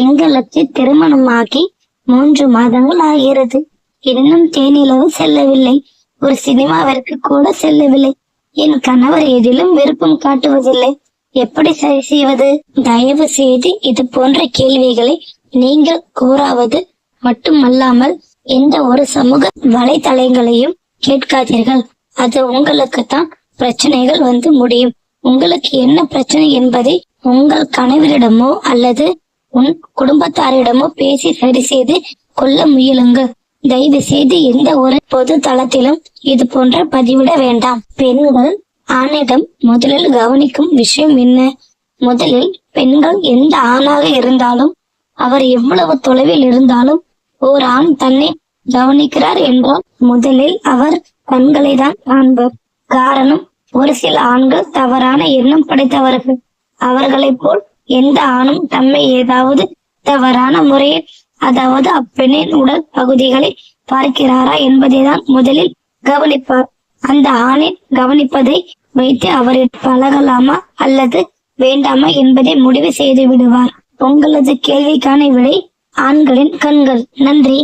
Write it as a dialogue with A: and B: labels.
A: எங்களுக்கு திருமணமாகி மூன்று மாதங்கள் ஆகிறது. இன்னும் தேனிலவு செல்லவில்லை. ஒரு சினிமாவிற்கு கூட செல்லவில்லை. என் கணவர் எதிலும் விருப்பம் காட்டுவதில்லை. எப்படி சரி செய்வது? தயவு செய்து இது போன்ற கேள்விகளை நீங்கள் கூறாவது மட்டுமல்லாமல் எந்த ஒரு சமூக வலைதளங்களையும் கேட்காதீர்கள். அது உங்களுக்குத்தான் பிரச்சனைகள் வந்து முடியும். உங்களுக்கு என்ன பிரச்சனை என்பதை உங்கள் கணவரிடமோ அல்லது உன் குடும்பத்தாரிடமோ பேசி சரி செய்து கொள்ள முயலுங்கள். தயவு செய்து எந்த ஒரு பொது தளத்திலும் இது போன்ற பதிவிட வேண்டாம். பெண்கள் ஆணிடம் முதலில் கவனிக்கும் விஷயம் என்ன? முதலில் பெண்கள் எந்த ஆணாக இருந்தாலும் அவர் எவ்வளவு தொலைவில் இருந்தாலும் ஓர் ஆண் தன்னை கவனிக்கிறார் என்றால் முதலில் அவர் கண்களை தான் காண்பர். காரணம் ஒரு சில ஆண்கள் தவறான எண்ணம் படைத்தவர்கள். அவர்களைப் போல் எந்த ஆணும் தம்மை ஏதாவது தவறான முறையில் அதாவது அப்பெண்ணின் உடல் பகுதிகளை பார்க்கிறாரா என்பதைதான் முதலில் கவனிப்பார். அந்த ஆணின் கவனிப்பதை வைத்து அவரை பழகலாமா அல்லது வேண்டாமா என்பதை முடிவு செய்து விடுவார். உங்களது கேள்விக்கான விடை ஆண்களின் கண்கள். நன்றி.